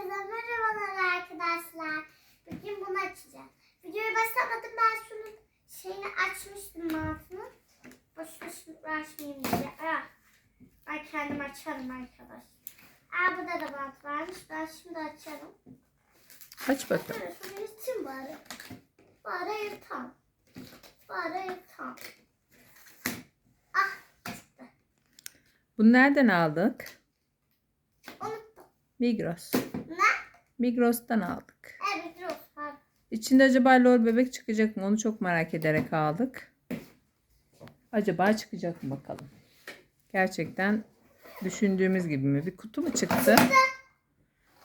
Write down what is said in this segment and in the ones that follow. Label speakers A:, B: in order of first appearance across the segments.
A: Herkese merhabalar arkadaşlar. Bugün bunu açacağım. Videoyu başlamadım ben şunun şeyini açmıştım altını. Boş boş uğraşmayayım diye. Ah, ben kendim açarım arkadaşlar. Aa burada da bant varmış. Ben şimdi açarım.
B: Aç bakalım.
A: Şunu yırtayım bari. Bari yırtam. Bari yırtam. Ah çıktı.
B: Bunu nereden aldık?
A: Unuttum.
B: Migros. Migros'tan aldık.
A: Evet.
B: İçinde acaba lor bebek çıkacak mı? Onu çok merak ederek aldık. Acaba çıkacak mı bakalım. Gerçekten düşündüğümüz gibi mi? Bir kutu mu çıktı?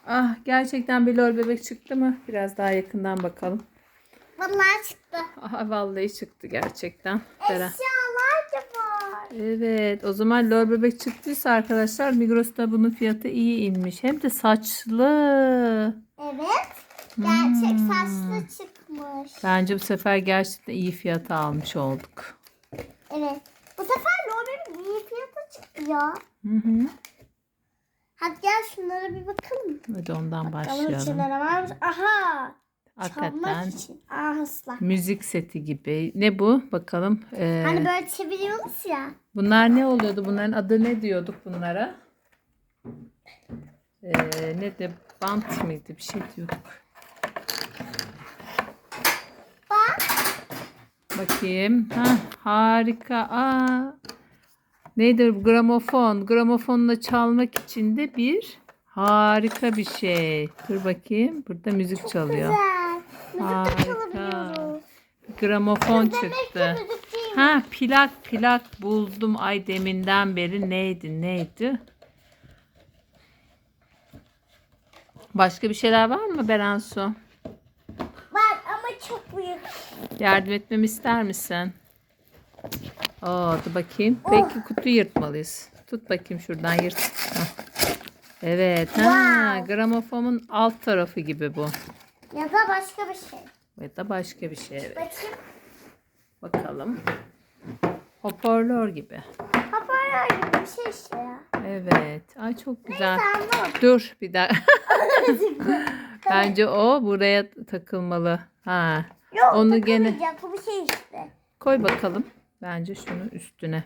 B: Ah gerçekten bir lor bebek çıktı mı? Biraz daha yakından bakalım.
A: Vallahi çıktı.
B: Aha vallahi çıktı gerçekten. Beren. Evet o zaman lor bebek çıktıysa arkadaşlar Migros'ta bunun fiyatı iyi inmiş. Hem de saçlı.
A: Evet. Gerçek
B: Hmm.
A: saçlı çıkmış.
B: Bence bu sefer gerçekten iyi fiyata almış olduk.
A: Evet. Bu sefer Lore'nin iyi fiyatı çıktı ya.
B: Hı hı.
A: Hadi gel şunlara bir bakalım.
B: Hadi ondan
A: Bakalım içinde
B: başlayalım.
A: ne varmış. Aha.
B: Hakikaten
A: Çalmak için. Aa
B: müzik seti gibi. Ne bu? Bakalım. Ee,
A: Hani böyle çeviriyoruz ya.
B: bunlar ne oluyordu? Bunların adı ne diyorduk bunlara? Ee, ne de bant mıydı? Bir şey diyorduk.
A: Bak.
B: Bakayım. Ha, harika. Aa, neydi? bu? Gramofon. Gramofonla çalmak için de bir harika bir şey. Dur bakayım. Burada müzik çalıyor.
A: Güzel. Müzik de
B: Harika.
A: çalabiliyoruz.
B: Gramofon
A: ki
B: çıktı. Ha plak plak buldum. Ay deminden beri neydi neydi? Başka bir şeyler var mı Berensu?
A: Var ama çok büyük.
B: Yardım etmemi ister misin? Oo, dur bakayım. Belki kutu yırtmalıyız. Tut bakayım şuradan yırt. Hah. Evet. Ha,
A: Wow.
B: gramofonun alt tarafı gibi bu.
A: Ya da başka bir şey.
B: Ya da başka bir şey. Evet.
A: Bakayım.
B: Bakalım. Hoparlör gibi.
A: Hoparlör gibi bir şey işte ya.
B: Evet. Ay çok güzel.
A: Neyse.
B: Dur bir daha. Bence o buraya takılmalı. Ha.
A: Yok
B: Onu gene
A: bu bir şey işte.
B: koy bakalım. Bence şunu üstüne.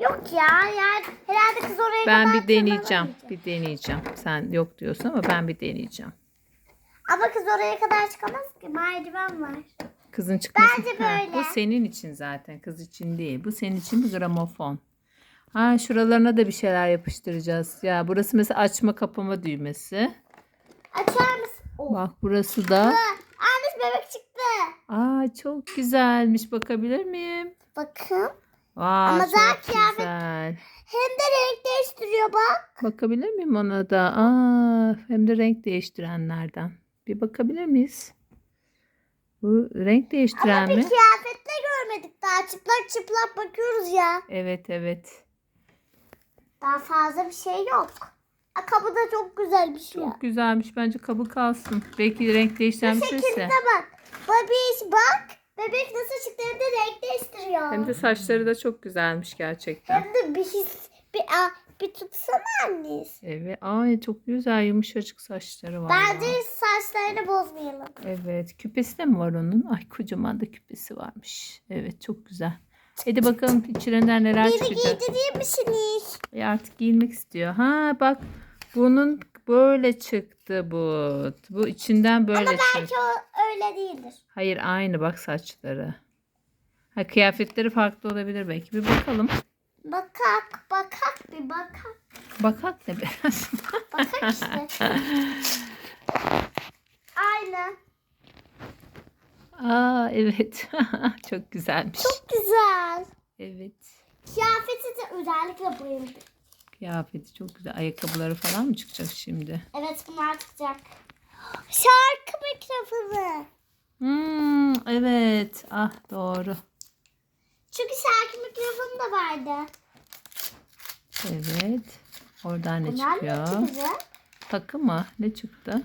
A: Yok ya yani herhalde kız oraya
B: Ben bir deneyeceğim. Bir deneyeceğim. Sen yok diyorsun ama ben bir deneyeceğim.
A: Ama kız oraya kadar çıkamaz ki merdiven var.
B: Kızın çıkması.
A: Bence böyle.
B: bu senin için zaten. Kız için değil. Bu senin için bir gramofon. Ha şuralarına da bir şeyler yapıştıracağız. Ya burası mesela açma kapama düğmesi.
A: Açar mısın? Oh.
B: Bak burası da.
A: Anne bebek çıktı.
B: Aa çok güzelmiş. Bakabilir miyim?
A: Bakın.
B: Aa
A: Ama
B: çok
A: daha kıyafet-
B: güzel.
A: Hem de renk değiştiriyor bak.
B: Bakabilir miyim ona da? Aa hem de renk değiştirenlerden. Bir bakabilir miyiz? Bu renk değiştiren
A: Ama bir
B: mi?
A: kıyafetle görmedik daha. Çıplak çıplak bakıyoruz ya.
B: Evet evet.
A: Daha fazla bir şey yok. Aa, Kapı da çok güzel bir şey.
B: Çok güzelmiş. Bence kabı kalsın. Belki renk değiştiren bir şeyse.
A: Şekilde bak. Babiş bak. Bebek nasıl çıktı hem de renk değiştiriyor.
B: Hem de saçları da çok güzelmiş gerçekten.
A: Hem de bir his. Bir, bir tutsana annesi.
B: Evet. Ay çok güzel yumuşacık saçları var.
A: Bence saçlarını bozmayalım.
B: Evet. Küpesi de mi var onun? Ay kocaman da küpesi varmış. Evet çok güzel. Hadi bakalım içlerinden neler
A: Beni
B: çıkacak.
A: giydirir misiniz?
B: E artık giyinmek istiyor. Ha bak bunun böyle çıktı bu. Bu içinden böyle
A: Ama belki
B: çıktı.
A: o öyle değildir.
B: Hayır aynı bak saçları. Ha kıyafetleri farklı olabilir belki. Bir bakalım.
A: Bakak, bakak bir bakak.
B: Bakak ne biraz.
A: Bakak işte. Aynı.
B: Aa evet. Çok güzelmiş.
A: Çok güzel.
B: Evet.
A: Kıyafeti de özellikle bayıldım.
B: Kıyafeti çok güzel. Ayakkabıları falan mı çıkacak şimdi?
A: Evet bunlar çıkacak. Şarkı mikrofonu.
B: Hmm, evet. Ah doğru.
A: Çünkü şarkı mikrofonu da vardı.
B: Evet. Oradan ne
A: Bunlar ne
B: çıkıyor?
A: çıkacak?
B: Takı mı? Ne çıktı?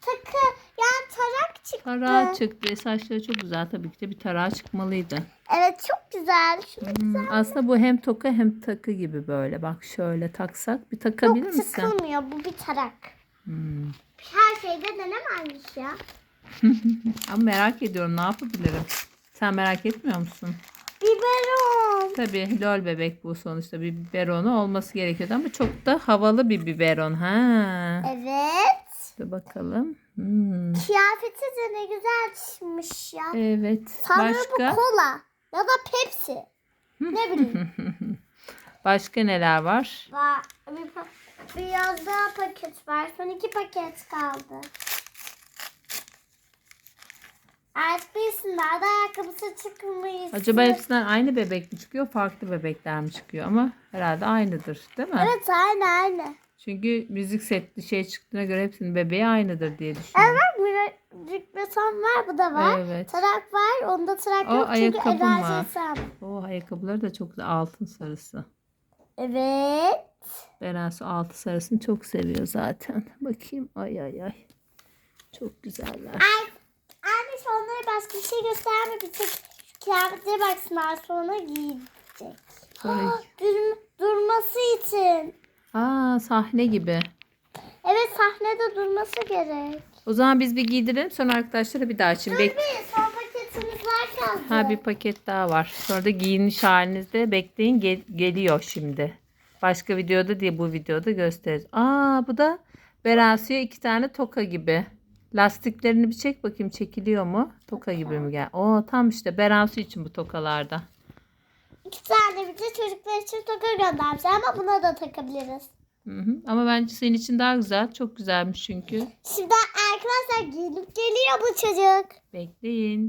A: Takı yani tarak çıktı.
B: Tarağı çıktı. Saçları çok güzel. Tabii ki de bir tarağı çıkmalıydı.
A: Evet çok güzel. Şunu
B: Hmm, aslında bu hem toka hem takı gibi böyle. Bak şöyle taksak bir takabilir
A: Yok
B: misin?
A: takılmıyor bu bir tarak.
B: Hmm.
A: Her şeyde denemezmiş ya.
B: Ama merak ediyorum ne yapabilirim? Sen merak etmiyor musun?
A: Biberon.
B: Tabii lol bebek bu sonuçta bir biberonu olması gerekiyordu ama çok da havalı bir biberon. Ha.
A: Evet.
B: Dur bakalım. Hmm.
A: Kıyafeti de ne güzel çizmiş ya.
B: Evet.
A: Sanırım
B: Başka?
A: bu kola ya da Pepsi. Ne bileyim.
B: Başka neler var?
A: Var. Biraz daha paket var. Son iki paket kaldı. De ayakkabısı çıkmış.
B: Acaba hepsinden aynı bebek mi çıkıyor, farklı bebekler mi çıkıyor? Ama herhalde aynıdır, değil mi?
A: Evet aynı aynı.
B: Çünkü müzik setli şey çıktığına göre hepsinin bebeği aynıdır diye düşünüyorum.
A: Evet müzik beton var bu da var.
B: Evet.
A: Tarak var onda tarak
B: O
A: yok çünkü
B: var.
A: enerji sen.
B: O ayakkabıları da çok güzel. Altın sarısı.
A: Evet.
B: Beren su altın sarısını çok seviyor zaten. Bakayım. Ay ay ay. Çok güzeller.
A: Ay, başka bir şey gösterme bir tek kıyafetlere baksınlar sonra giyecek.
B: Sonra-
A: Dur, durması için.
B: Aa sahne gibi.
A: Evet sahnede durması gerek.
B: O zaman biz bir giydirelim sonra arkadaşlara bir daha açayım. Bek
A: Bir son paketimiz var kaldı.
B: ha bir paket daha var. Sonra da giyiniş halinizde bekleyin gel- geliyor şimdi. Başka videoda diye bu videoda gösteririz. Aa bu da Beren suya iki tane toka gibi. Lastiklerini bir çek bakayım çekiliyor mu? Toka gibi mi gel? Oo tam işte Beren su için bu tokalarda.
A: İki tane bir de çocuklar için toka göndermiş ama buna da takabiliriz.
B: Hı hı. Ama bence senin için daha güzel. Çok güzelmiş çünkü.
A: Şimdi arkadaşlar giyinip geliyor bu çocuk.
B: Bekleyin.